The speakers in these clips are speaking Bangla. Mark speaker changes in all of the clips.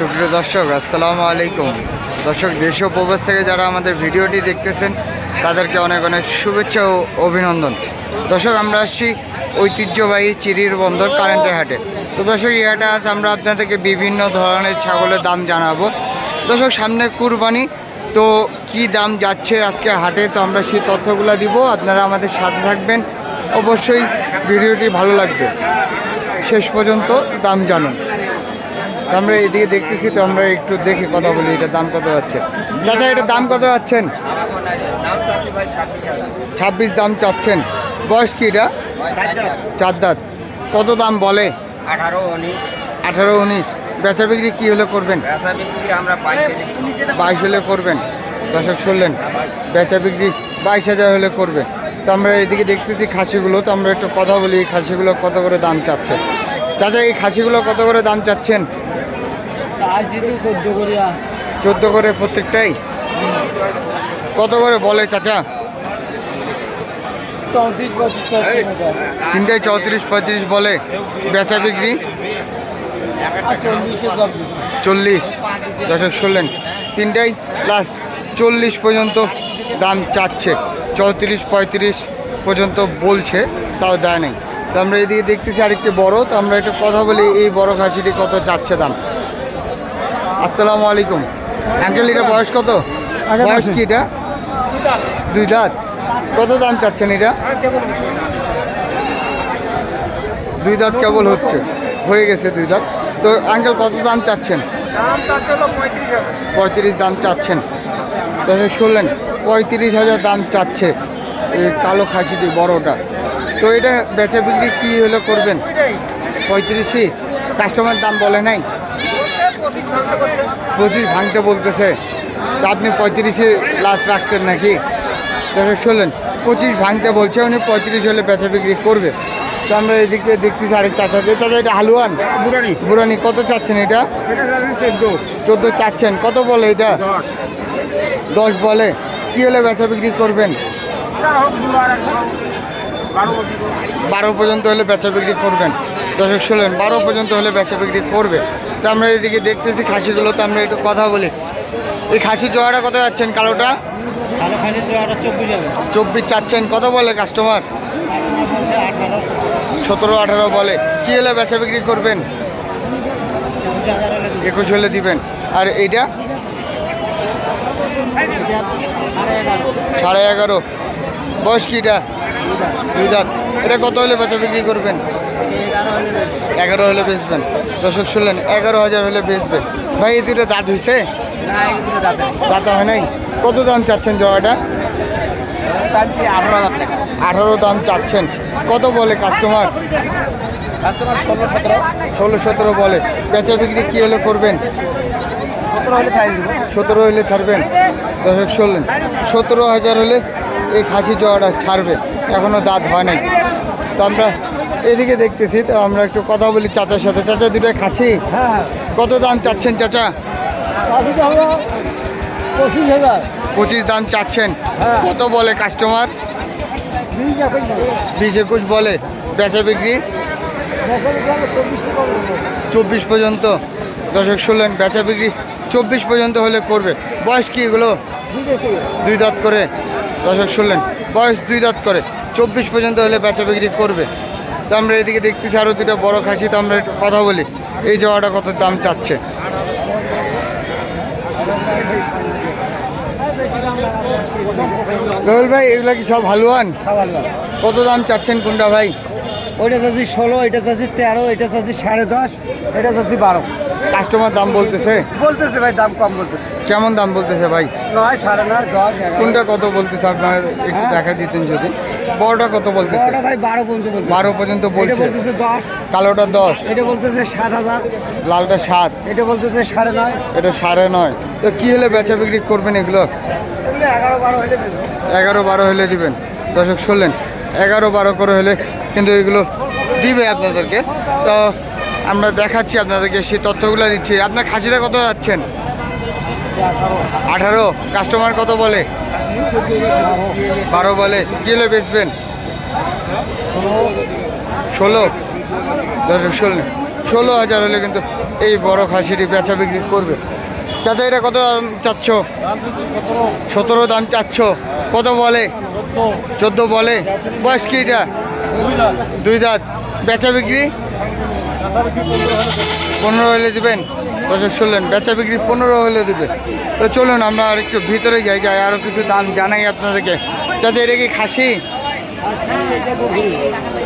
Speaker 1: সুপ্রিয় দর্শক, আসসালামু আলাইকুম। দর্শক, দেশ প্রবাস থেকে যারা আমাদের ভিডিওটি দেখতেছেন, তাদেরকে অনেক অনেক শুভেচ্ছা ও অভিনন্দন। দর্শক, আমরা আসছি ঐতিহ্যবাহী চিরির বন্দর কারেন্টের হাটে। তো দর্শক, এই হাটে আজ আমরা আপনাদেরকে বিভিন্ন ধরনের ছাগলের দাম জানাব। দর্শক, সামনে কুরবানি, তো কি দাম যাচ্ছে আজকে হাটে, তো আমরা সেই তথ্যগুলো দিব। আপনারা আমাদের সাথে থাকবেন। অবশ্যই ভিডিওটি ভালো লাগবে। শেষ পর্যন্ত দাম জানুন। তো আমরা এদিকে দেখতেছি, তো আমরা একটু দেখে কথা বলি এটার দাম কত যাচ্ছে? চাচা, এটার দাম কত যাচ্ছেন? ছাব্বিশ দাম চাচ্ছেন। বয়স কি এটা? চার দাঁত। কত দাম বলে?
Speaker 2: আঠারো উনিশ।
Speaker 1: আঠারো উনিশ বেচা বিক্রি কী হলে করবেন? বাইশ হলে করবেন। দর্শক শুনলেন, বেচা বিক্রি বাইশ হাজার হলে করবে। তো আমরা এদিকে দেখতেছি খাসিগুলো, তো আমরা একটু কথা বলি খাসিগুলো কত করে দাম চাচ্ছে? চাচা, এই খাসিগুলো কত করে দাম চাচ্ছেন?
Speaker 3: চোদ্দ
Speaker 1: করে প্রত্যেকটাই? কত করে বলে চাচা? তিনটায় চৌত্রিশ পঁয়ত্রিশ বলে। বেচা বিক্রি?
Speaker 3: চল্লিশ।
Speaker 1: দর্শক শুনলেন তিনটাই প্লাস চল্লিশ পর্যন্ত দাম চাচ্ছে। চৌত্রিশ পঁয়ত্রিশ পর্যন্ত বলছে তাও দেয় নাই। তো আমরা এদিকে দেখতেছি আরেকটি বড় তো আমরা একটু কথা বলি এই বড় খাসিটি কত চাচ্ছে দাম? আসসালামু আলাইকুম। আঙ্কেল এটা বয়স কত? বয়স কি এটা? দুই দাঁত। কত দাম চাচ্ছেন এটা? দুই দাঁত কেবল হচ্ছে। হয়ে গেছে দুই দাঁত। তো আঙ্কেল কত দাম চাচ্ছেন?
Speaker 2: পঁয়ত্রিশ
Speaker 1: দাম চাচ্ছেন। তাহলে শুনলেন পঁয়ত্রিশ হাজার দাম চাচ্ছে। এই কালো খাসিটি বড়টা। তো এটা বেচা বিক্রি কী হলে করবেন? পঁয়ত্রিশই। কাস্টমার দাম বলে নাই?
Speaker 2: পঁচিশ ভাঙতে
Speaker 1: বলতেছে। তা আপনি পঁয়ত্রিশে লাস্ট রাখছেন নাকি? শুনলেন পঁচিশ ভাঙতে বলছে উনি পঁয়ত্রিশ হলে বেচা বিক্রি করবে। তো আমরা এদিকে দেখতেছি আরেক চাচা। চাচা এটা হালুয়ান?
Speaker 2: বুড়ানি।
Speaker 1: বুড়ানি কত চাচ্ছেন এটা?
Speaker 2: চোদ্দ
Speaker 1: চাচ্ছেন কত বলে এটা?
Speaker 2: দশ।
Speaker 1: বলে। কী হলে বেচা বিক্রি করবেন?
Speaker 2: বারো
Speaker 1: পর্যন্ত হলে বেচা বিক্রি করবেন। দর্শক শুনলেন বারো পর্যন্ত হলে বেচা বিক্রি করবে। তো আমরা এদিকে দেখতেছি খাসিগুলো তো আমরা একটু কথা বলি। এই খাসি জোয়াটা কত যাচ্ছেন কালোটা?
Speaker 3: চব্বিশ
Speaker 1: চাচ্ছেন কত বলে কাস্টমার সতেরো। আঠারো বলে। কী হলে বেচা বিক্রি করবেন?
Speaker 3: একুশ হলে
Speaker 1: দিবেন। আর এইটা?
Speaker 3: সাড়ে এগারো।
Speaker 1: বয়স কি এটা? দুই দাঁত। এটা কত হলে বেচা বিক্রি করবেন?
Speaker 3: এগারো হলে
Speaker 1: বেচবেন। দর্শক শুনলেন এগারো হাজার হলে বেচবেন। ভাই এই দুটো দাঁত হয়েছে
Speaker 3: দাঁতে
Speaker 1: হয় নাই? কত দাম চাচ্ছেন জয়াটা
Speaker 3: আঠারো
Speaker 1: দাম চাচ্ছেন। কত বলে কাস্টমার?
Speaker 3: ষোলো সতেরো।
Speaker 1: বলে। বেচা বিক্রি কী হলে করবেন?
Speaker 3: সতেরো হলে
Speaker 1: সতেরো হলে ছাড়বেন। দর্শক শুনলেন সতেরো হাজার হলে এই খাসি জয়াটা ছাড়বে। এখনও দাঁত হয় নাই। তো আমরা এদিকে দেখতেছি তো আমরা একটু কথা বলি চাচার সাথে। চাচা দুটো খাসি?
Speaker 3: হ্যাঁ
Speaker 1: কত দাম চাচ্ছেন চাচা?
Speaker 3: পঁচিশ হাজার।
Speaker 1: পঁচিশ দাম চাচ্ছেন।
Speaker 3: হ্যাঁ।
Speaker 1: কত বলে কাস্টমার?
Speaker 3: বিশ
Speaker 1: একুশ বলে। বেচা বিক্রি?
Speaker 3: চব্বিশ
Speaker 1: চব্বিশ পর্যন্ত। দর্শক শুনলেন বেচা বিক্রি চব্বিশ পর্যন্ত হলে করবে। বয়স কি এগুলো? দুই দাঁত করে। দর্শক শুনলেন বয়স দুই দাঁত করে। চব্বিশ পর্যন্ত হলে বেচা বিক্রি করবে। তো আমরা এদিকে দেখতেছি আরও দুটো বড় খাসি তো আমরা একটু কথা বলি। এই জায়গাটা কত দাম চাচ্ছে? রহুল ভাই এগুলা কি সব হালুয়ান? কত দাম চাচ্ছেন কোনটা ভাই?
Speaker 3: ওইটা চাচ্ছি ষোলো এটা চাচ্ছি তেরো এটা চাচ্ছি সাড়ে দশ এটা চাচ্ছি বারো।
Speaker 1: কাস্টমার দাম বলতেছে?
Speaker 3: বলতেছে ভাই দাম কম বলতেছে।
Speaker 1: কেমন দাম বলতেছে ভাই?
Speaker 3: নয় সাড়ে নয় দশ
Speaker 1: কোনটা কত বলতেছে? আপনার একটু
Speaker 3: হ্যাঁ।
Speaker 1: দেখা দিতেন যদি। বড়টা কত বলতেছে?
Speaker 3: ভাই বারো পর্যন্ত
Speaker 1: বারো পর্যন্ত বলছে।
Speaker 3: দশ।
Speaker 1: কালোটা দশ।
Speaker 3: এটা বলতেছে সাত হাজার।
Speaker 1: লালটা সাত।
Speaker 3: এটা বলতেছে সাড়ে নয়।
Speaker 1: এটা সাড়ে নয়। তো কি হলে বেচা বিক্রি করবেন এগুলো?
Speaker 3: এগুলো এগারো বারো হলে
Speaker 1: এগারো বারো হলে দিবেন। দর্শক শুনলেন এগারো বারো করে হলে কিন্তু এগুলো দিবে আপনাদেরকে। তো আমরা দেখাচ্ছি আপনাদেরকে সেই তথ্যগুলো দিচ্ছি। আপনার খাসিটা কত যাচ্ছেন? আঠারো। কাস্টমার কত বলে? বারো বলে। কি হলে বেচবেন? ষোলো। দর্শক, ষোলো ষোলো হাজার হলে কিন্তু এই বড় খাসিটি বেচা বিক্রি করবে। চাচা, এটা কত দাম চাচ্ছ? সতেরো দাম চাচ্ছ। কত বলে? চোদ্দ বলে। বয়স কি এটা? দুই দাঁত। বেচা বিক্রি? পনেরো হলে দিবেন? দর্শক, শুনলেন, বেচা বিক্রি পনেরো হলে দিবে। তো চলুন, আমরা আর একটু ভিতরে যাই যাই আরও কিছু দাম জানাই আপনাদেরকে। চাচা, এটা কি খাসি?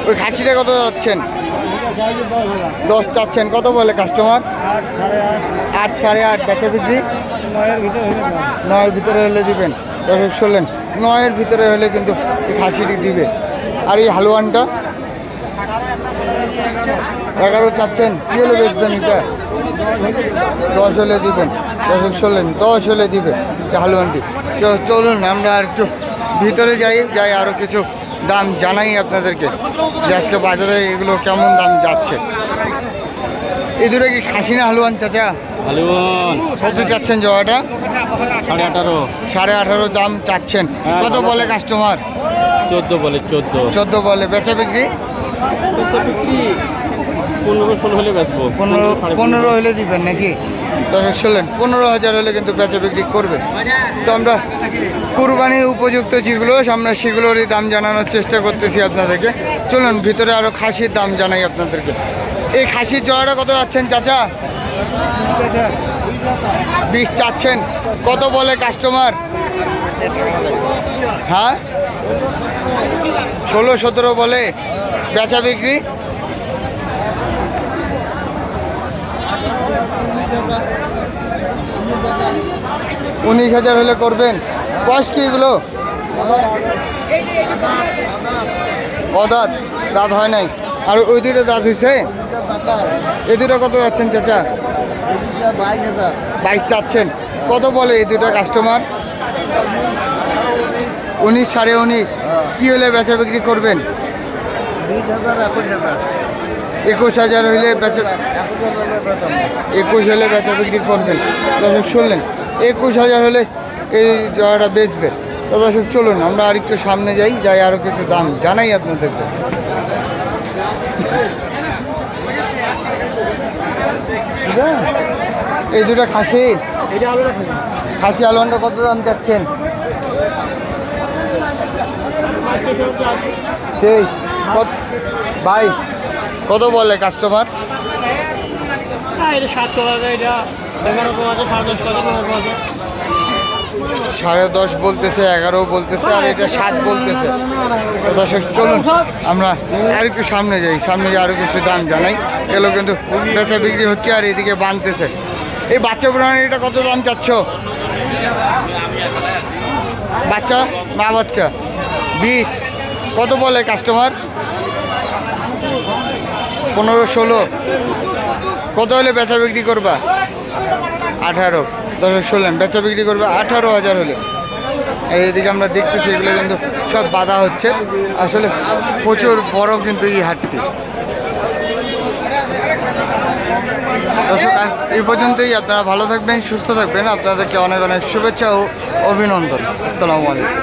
Speaker 1: ওই খাসিটা কত যাচ্ছেন দশ চাচ্ছেন। কত বলে কাস্টমার
Speaker 3: আট সাড়ে আট,
Speaker 1: বেচা বিক্রি?
Speaker 3: নয়ের ভিতরে হলে
Speaker 1: দিবেন। দর্শক, শুনলেন, নয়ের ভিতরে হলে কিন্তু খাসিটি দিবে। আর এই হালুয়ানটা? এগারো চাচ্ছেন। কি হলে বেচবেন এটা দশ হলে দিবেন। দশ শুনলেন দশ হলে দিবে হালুয়ানটি। তো চলুন আমরা আর একটু ভিতরে যাই যাই আরও কিছু দাম জানাই আপনাদেরকে যে আজকে বাজারে এগুলো কেমন দাম যাচ্ছে। এই দুটো কি খাসি না হালুয়ান চাচা?
Speaker 2: হালুন
Speaker 1: কত চাচ্ছেন জবাটা
Speaker 2: সাড়ে আঠারো।
Speaker 1: সাড়ে আঠারো দাম চাচ্ছেন।
Speaker 2: হ্যাঁ,
Speaker 1: কত বলে কাস্টমার
Speaker 2: চোদ্দ বলে চোদ্দ।
Speaker 1: চোদ্দ বলে। বেচা বিক্রি?
Speaker 2: বিক্রি পনেরো ষোলো হলে বেচবো।
Speaker 1: পনেরো পনেরো হলে দিবেন নাকি? দর্শক শুনলেন পনেরো হাজার হলে কিন্তু বেচা বিক্রি করবে। তো আমরা কুরবানি উপযুক্ত যেগুলো আমরা সেগুলোরই দাম জানানোর চেষ্টা করতেছি আপনাদেরকে। চলুন ভিতরে আরও খাসির দাম জানাই আপনাদেরকে। এই খাসির জোড়াটা কত যাচ্ছেন চাচা? বিশ চাচ্ছেন। কত বলে কাস্টমার হ্যাঁ? ষোলো সতেরো বলে? বেচা বিক্রি? উনিশ হাজার হলে করবেন। বয়স কি এগুলো? অদাঁত। দাঁত হয় নাই। আর ওই দুটো দাঁত হয়েছে এই দুটো কত যাচ্ছেন চাচা? বাইশ চাচ্ছেন। কত বলে এই দুটো কাস্টমার উনিশ সাড়ে উনিশ। কী হলে বেচা বিক্রি করবেন? একুশ হাজার। হইলে বেচা একুশ হলে বেচা বিক্রি। করবেন। দর্শক শুনলেন? একুশ হাজার হলে এই জয়াটা বেচবে তো দর্শক চলুন আমরা আর একটু সামনে যাই যাই আরও কিছু দাম জানাই আপনাদেরকে। এই দুটো খাসি।
Speaker 3: এটা আলু
Speaker 1: খাসি। আলুয়ানটা কত দাম চাচ্ছেন? তেইশ কত? বাইশ। কত বলে কাস্টমার
Speaker 3: এগারো টাকা সাড়ে দশ
Speaker 1: বলতেছে এগারো বলতেছে আর এটা সাত বলতেছে। দর্শক চলুন আমরা আর একটু সামনে যাই। সামনে গিয়ে আরও কিছু দাম জানাই। এগুলো কিন্তু বেচা বিক্রি হচ্ছে আর এদিকে বানতেছে এই বাচ্চা পুরানো এটা কত দাম চাচ্ছ? বাচ্চা মা বাচ্চা? বিশ। কত বলে কাস্টমার পনেরো, ষোলো। কত হলে বেচা বিক্রি করবা? আঠারো। দশ ষোলেন বেচা বিক্রি করবে আঠারো হাজার হলে। এইদিকে আমরা দেখতেছি এগুলো কিন্তু সব বাধা হচ্ছে। আসলে প্রচুর বড় কিন্তু এই হাটটি। দর্শক, আজ এই পর্যন্তই। আপনারা ভালো থাকবেন, সুস্থ থাকবেন। আপনাদেরকে অনেক অনেক শুভেচ্ছা ও অভিনন্দন। আসসালামু আলাইকুম।